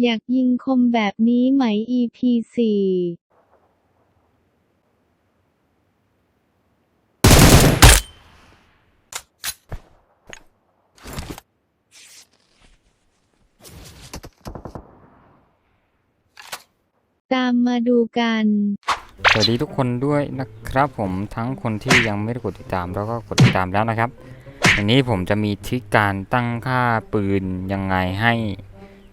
อยากยิงคมแบบนี้ไหม EP สี่ตามมาดูกัน สวัสดีทุกคนด้วยนะครับผมทั้งคนที่ยังไม่ได้กดติดตามแล้วก็กดติดตามแล้วนะครับ วันนี้ผมจะมีทริคการตั้งค่าปืนยังไงให้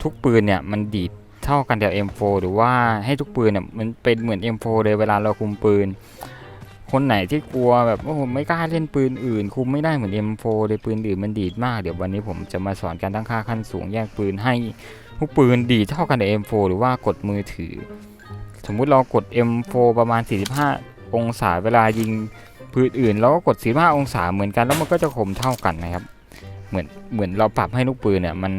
ทุกปืนเนี่ยมันดีดเท่ากันเดียว M4 หรือว่าให้ทุกปืนเนี่ยมันเป็นเหมือน M4 เลยเวลาเราคุมปืน คนไหนที่กลัวแบบว่าผมไม่กล้าเล่นปืนอื่น คุมไม่ได้เหมือน M4 เลยปืนอื่นมันดีดมาก เดี๋ยววันนี้ผมจะมาสอนการตั้งค่าขั้นสูงแยกปืนให้ทุกปืนดีดเท่ากันกับ M4 หรือว่ากดมือถือ สมมุติเรากด M4 ประมาณ 45 องศาเวลายิงปืนอื่นเราก็กด45องศาเหมือนกันแล้วมันก็จะคมเท่ากันนะครับ เหมือนเหมือนเราปรับให้ลูกปืนเนี่ยมัน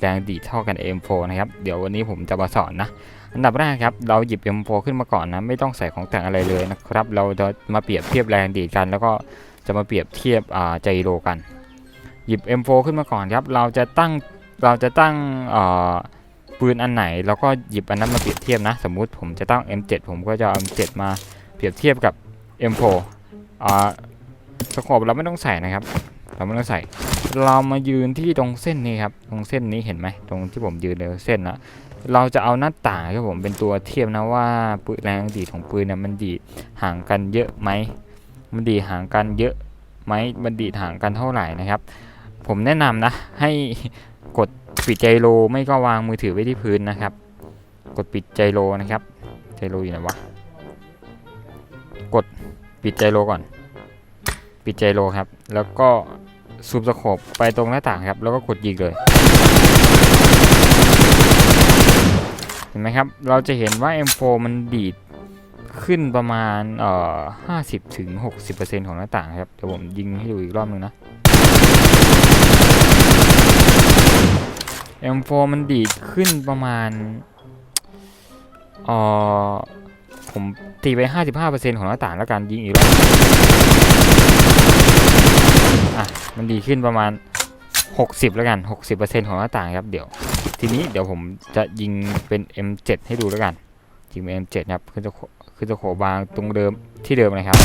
แรงดีเท่ากัน M4 นะครับ เดี๋ยววันนี้ผมจะมาสอนนะ อันดับแรกครับ เราหยิบ M4 ขึ้นมาก่อนนะ ไม่ต้องใส่ของแต่งอะไรเลยนะครับ เราจะมาเปรียบเทียบแรงดีกัน แล้วก็จะมาเปรียบเทียบอ่าไจโรกัน หยิบ M4 ขึ้นมาก่อนครับ เราจะตั้งเราจะตั้งอ่าปืนอันไหนแล้วก็หยิบอันนั้นมาเปรียบเทียบนะ สมมุติผมจะตั้ง M7 ผมก็จะเอา M7 มาเปรียบเทียบกับ M4 อ่าสโคปเราไม่ต้องใส่นะครับ เราไม่ต้องใส่ เรามายืนที่ตรงเส้นนี้ครับ ตรงเส้นนี้เห็นไหม ตรงที่ผมยืนเลยเส้นนะเราจะเอาหน้าต่างครับผมเป็นตัวเทียบนะว่าปืนแรงดีดของปืนเนี่ยมันดีดห่างกันเยอะไหมมันดีดห่างกันเยอะไหมมันดีดห่างกันเท่าไหร่นะครับ ผมแนะนำนะ ให้กดปิดไจโรไม่ก็วางมือถือไว้ที่พื้นนะครับ กดปิดไจโรนะครับไจโรอยู่ไหนวะกดปิดไจโรก่อน ปิดไจโรครับ แล้วก็ซูมสโคปไปตรงหน้าต่างครับ แล้วก็กดยิงเลย เห็นไหมครับ เราจะเห็นว่า M4 มันดีดขึ้นประมาณเอ่อ50ถึง60%ของหน้าต่างครับ เดี๋ยวผมยิงให้ดูอีกรอบหนึงนะ M4 มันดีดขึ้นประมาณเอ่อผมตีไป 55%ของหน้าต่างแล้วกันยิงอีกรอบ มันดีขึ้นประมาณ 60 แล้วกัน 60%ของหน้าต่างครับเดี๋ยว ทีนี้เดี๋ยวผมจะยิงเป็น M7 ให้ดูแล้วกันยิงเป็น M7 ครับขึ้นจะขึ้นจะโขบางตรงเดิมที่เดิมนะครับ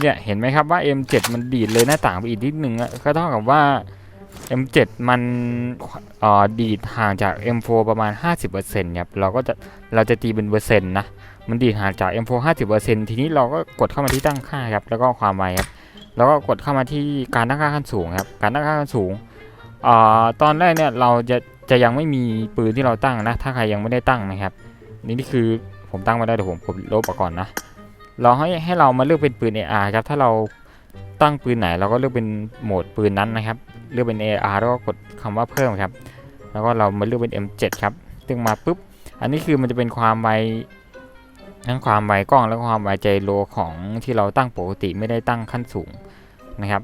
เนี่ยเห็นไหมครับว่า M7 มันดีดเลยหน้าต่างไปอีกนิดนึงอะก็เท่ากับว่า M7 มันเอ่อดีดห่างจาก M4 ประมาณ 50%ครับเราก็จะเราจะตีเป็นเปอร์เซ็นต์นะ มันดีดห่างจาก M4 50%ทีนี้เราก็กดเข้ามาที่ตั้งค่าครับ แล้วก็ความไวครับ แล้วก็กดเข้ามาที่การตั้งค่าขั้นสูงครับ การตั้งค่าขั้นสูงออตอนแรกเนี่ยเราจะจะยังไม่มีปืนที่เราตั้งนะ ถ้าใครยังไม่ได้ตั้งนะครับ นี่นี่คือผมตั้งมาได้เดี๋ยวผมผมลบก่อนนะ เราให้ให้เรามาเลือกเป็นปืน AR ครับ ถ้าเราตั้งปืนไหนเราก็เลือกเป็นโหมดปืนนั้นนะครับ เลือกเป็น AR แล้วก็กดคำว่าเพิ่มครับ แล้วก็เรามาเลือกเป็น M7 ครับ ตึงมาปุ๊บ อันนี้คือมันจะเป็นความไว ทั้งความไวกล้องและความไวใจโลของที่เราตั้งปกติไม่ได้ตั้งขั้นสูงนะครับ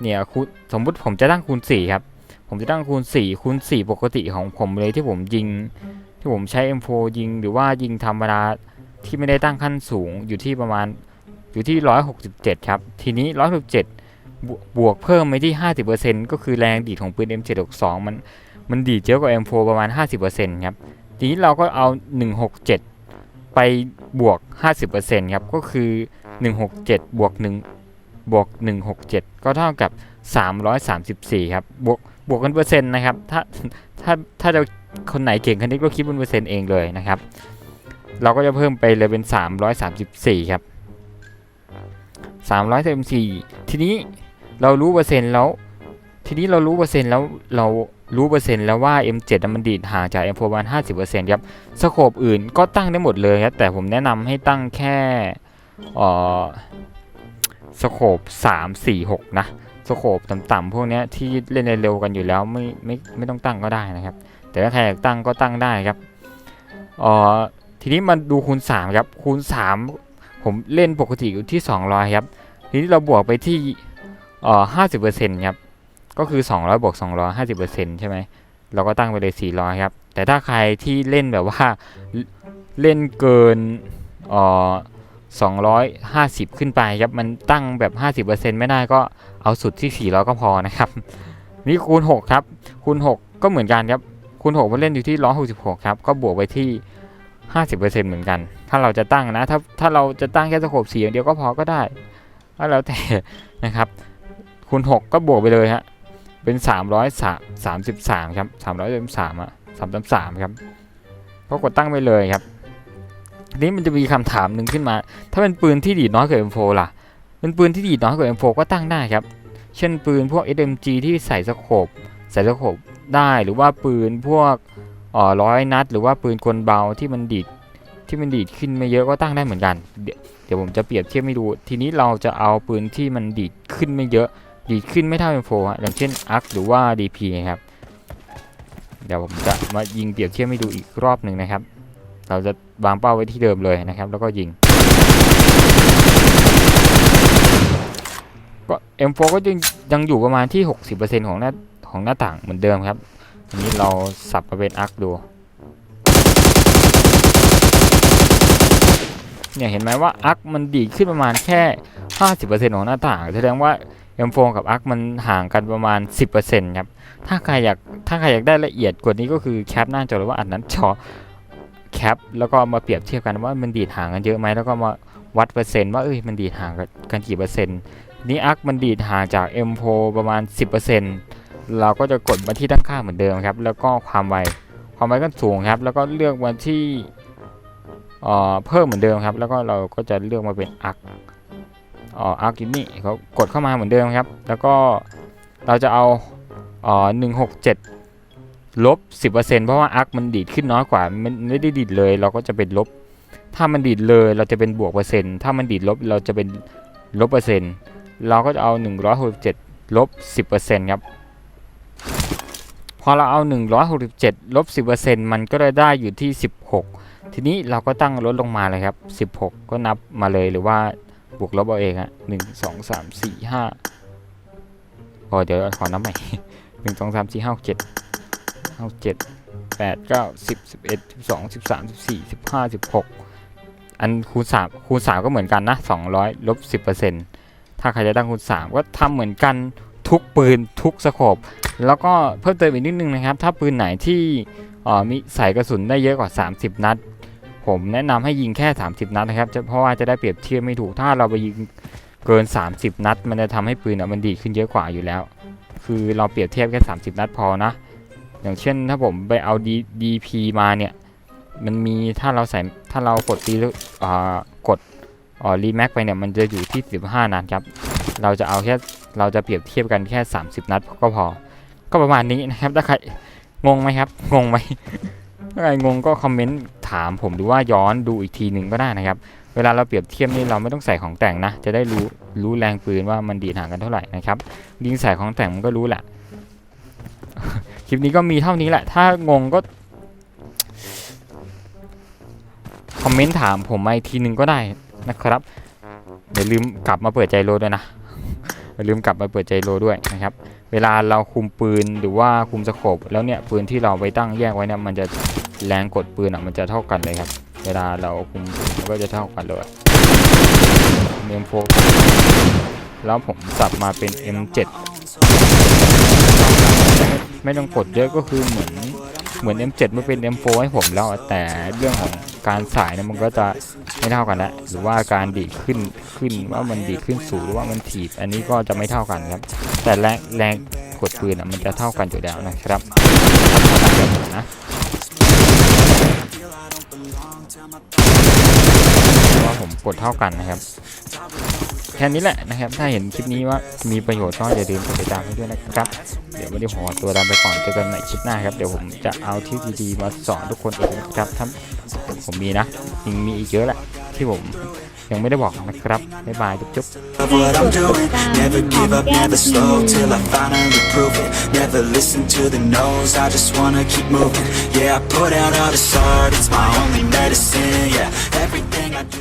เนี่ยคูณสมมุติผมจะตั้งคูณ4ครับผมจะตั้งคูณ4คูณ4ปกติของผมเลยที่ผมยิง ที่ผมใช้ M4 ยิงหรือว่ายิงธรรมดาที่ไม่ได้ตั้งขั้นสูงอยู่ที่ประมาณอยู่ที่ 167 ครับ ทีนี้ 167 บวบวกเพิ่มไปที่ 50%ก็คือแรงดีดของปืน M762 มันมันดีดเยอะกว่า M4 ประมาณ 50%ครับ ทีนี้เราก็เอา 167 ไปบวก 50%ครับ ก็คือ 167 บวก 1 บวก 167 ก็เท่ากับ 334 ครับ บวก บวกกันเปอร์เซ็นต์นะครับ ถ้า ถ้า ถ้าจะคนไหนเก่งคณิตก็คิดเป็นเปอร์เซ็นต์เองเลยนะครับ เราก็จะเพิ่มไปเลยเป็น 334 ครับ 334 ทีนี้เรารู้เปอร์เซ็นต์แล้ว ทีนี้เรารู้เปอร์เซ็นต์แล้วเรา รู้เปอร์เซ็นต์แล้วว่า M7 น่ะมันดีดห่างจาก M4 ประมาณ50%ครับสโคปอื่นก็ตั้งได้หมดเลยครับแต่ผมแนะนำให้ตั้งแค่สโคป3 4 6 นะสโคปต่ำๆพวกนี้ที่เล่นเร็วกันอยู่แล้วไม่ไม่ไม่ต้องตั้งก็ได้นะครับ แต่ถ้าใครอยากตั้งก็ตั้งได้ครับอ่อทีนี้มาดูคูณ3ครับคูณ 3 ผมเล่นปกติอยู่ที่ 200 ครับ ทีนี้เราบวกไปที่เอ่อ50%ครับ ก็คือ 200บวก250%ใช่ไหมเราก็ตั้งไปเลย 400 ครับ แต่ถ้าใครที่เล่นแบบว่าเล่นเกินเอ่อ250 ขึ้นไปครับ มันตั้งแบบ 50%ไม่ได้ก็เอาสุดที่ 400 ก็พอนะครับ นี่คูณ 6 ครับ คูณ 6 ก็เหมือนกันครับ คูณ 6 มันเล่นอยู่ที่ 166 ครับ ก็บวกไปที่ 50%เหมือนกัน ถ้าเราจะตั้งนะ ถ้าถ้าเราจะตั้งแค่สโคปสีอย่างเดียวก็พอก็ได้ก็แล้วแต่นะครับ คูณ 6 ก็บวกไปเลยฮะ เป็น333ครับ333อะ333ครับก็กดตั้งไปเลยครับทีนี้มันจะมีคำถามหนึ่งขึ้นมา ถ้าเป็นปืนที่ดีดน้อยกว่า M4 ล่ะ เป็นปืนที่ดีดน้อยกว่า M4 ก็ตั้งได้ครับ เช่นปืนพวก SMG ที่ใส่สโคปใส่สโคปได้หรือว่าปืนพวกอ๋อร้อยนัด หรือว่าปืนกลเบาที่มันดีดที่มันดีดขึ้นไม่เยอะก็ตั้งได้เหมือนกัน เดี๋ยวผมจะเปรียบเทียบให้ดู ทีนี้เราจะเอาปืนที่มันดีดขึ้นไม่เยอะ ดีขึ้นไม่เท่า M4 ฮะอย่างเช่น ARC หรือว่า DP ครับ เดี๋ยวผมจะมายิงเปรียบเทียบให้ดูอีกรอบหนึ่งนะครับ เราจะวางเป้าไว้ที่เดิมเลยนะครับ แล้วก็ยิงก็ M4 ก็ยังยังอยู่ประมาณที่ 60%ของหน้าของหน้าต่างเหมือนเดิมครับอันนี้เราสับมาเป็นอาร์คดูเนี่ยเห็นไหมว่าอาร์คมันดีขึ้นประมาณแค่ 50%ของหน้าต่าง แสดงว่า M4 กับอาร์คมันห่างกันประมาณ 10%ครับ ถ้าใครอยากถ้าใครอยากได้ละเอียดกว่านี้ก็คือแคปหน้าจอหรือว่าอันนั้นจอแคปแล้วก็มาเปรียบเทียบกันว่ามันดีดห่างกันเยอะไหมแล้วก็มาวัดเปอร์เซ็นต์ว่าเอ้ยมันดีดห่างกันกี่เปอร์เซ็นต์นี่อาร์คมันดีดห่างจาก M4 ประมาณ 10%เราก็จะกดมาที่ด้านข้างเหมือนเดิมครับ แล้วก็ความไวความไวก็สูงครับ แล้วก็เลือกมาที่เอ่อเพิ่มเหมือนเดิมครับ แล้วก็เราก็จะเลือกมาเป็นอาร์ค อ๋ออาร์คอยู่นี่เขากดเข้ามาเหมือนเดิมครับ แล้วก็เราจะเอาเอ่อ167ลบ10%เพราะว่าอาร์คมันดีดขึ้นน้อยกว่ามันไม่ได้ดีดเลย เราก็จะเป็นลบ ถ้ามันดีดเลยเราจะเป็นบวกเปอร์เซ็นต์ถ้ามันดีดลบเราจะเป็นลบเปอร์เซ็นต์เราก็จะเอา167ลบ10%ครับพอเราเอา 167ลบ10%มันก็จะได้อยู่ที่ 16 ทีนี้เราก็ตั้งลดลงมาเลยครับ 16 ก็นับมาเลยหรือว่า บวกลบเอาเองอะหนึ่งสองสามสี่ห้าพอเดี๋ยวขอน้ำใหม่หนึ่งสองสามสี่ห้าเจ็ดห้าเจ็ดแปดเก้าสิบสิบเอ็ดสิบสองสิบสามสิบสี่สิบห้าสิบหกอันคูณสามคูณสามก็เหมือนกันนะสองร้อยลบสิบเปอร์เซ็นต์ถ้าใครจะตั้งคูณสามก็ทำเหมือนกันทุกปืนทุกสโคบแล้วก็เพิ่มเติมอีกนิดนึงนะครับ ถ้าปืนไหนที่มีใส่กระสุนได้เยอะกว่า 30 นัด ผมแนะนำให้ยิงแค่ 30 นัดนะครับจะเพราะว่าจะได้เปรียบเทียบไม่ถูกถ้าเราไปยิงเกิน 30 นัด มันจะทำให้ปืนอะมันดีขึ้นเยอะกว่าอยู่แล้ว คือเราเปรียบเทียบแค่ 30 นัดพอนะ อย่างเช่นถ้าผมไปเอา D- DP มาเนี่ยมันมีถ้าเราใส่ถ้าเรากดตีอ่ากดอ๋อรีแม็กไปเนี่ยมันจะอยู่ที่ 15 นัดครับ เราจะเอาแค่เราจะเปรียบเทียบกันแค่ 30 นัดก็พอ ก็ประมาณนี้นะครับถ้าใครงงไหมครับงงไหม ถ้าใครงงก็คอมเมนต์ถามผมหรือว่าย้อนดูอีกทีหนึ่งก็ได้นะครับ เวลาเราเปรียบเทียบนี่เราไม่ต้องใส่ของแต่งนะ จะได้รู้รู้แรงปืนว่ามันดีดห่างกันเท่าไหร่นะครับยิงใส่ของแต่งมันก็รู้แหละ คลิปนี้ก็มีเท่านี้แหละ ถ้างงก็คอมเมนต์ถามผมมาอีกทีหนึ่งก็ได้นะครับอย่าลืมกลับมาเปิดใจโลด้วยนะอย่าลืมกลับมาเปิดใจโลด้วยนะครับ เวลาเราคุมปืนหรือว่าคุมสโคปแล้วเนี่ยปืนที่เราไปตั้งแยกไว้เนี่ยมันจะ แรงกดปืนอะมันจะเท่ากันเลยครับ เวลาเราคุมมันก็จะเท่ากันเลยเมมโฟแล้วผมสับมาเป็น M7 ไม่ต้องกดเยอะก็คือเหมือนเหมือน M7 มันเป็น M4 ให้ผมแล้วแต่เรื่องของการสายเนี่ยมันก็จะไม่เท่ากันแล้วหรือว่าการดีขึ้นขึ้นว่ามันดีขึ้นสูงหรือว่ามันถีบอันนี้ก็จะไม่เท่ากันครับ แต่แรงแรงกดปืนอะมันจะเท่ากันอยู่แล้วนะครับ ดเท่ากันนะครับ แค่นี้แหละนะครับ ถ้าเห็นคลิปนี้ว่ามีประโยชน์ก็อย่าลืมกดติดตามให้ด้วยนะครับ เดี๋ยววันนี้ผมขอตัวลาไปก่อนเจอกันใหม่คลิปหน้าครับ เดี๋ยวผมจะเอาที่ดีๆมาสอนทุกคนอีกนะครับถ้าผมมีนะยังมีอีกเยอะแหละที่ผมยังไม่ได้บอกนะครับ บ๊ายบาย จุ๊บๆ of what I'm doing. Never give up, never slow till I finally prove it. Never listen to the no's, I just wanna keep moving. Yeah, I put out all this art, it's my only medicine. Yeah, everything I do.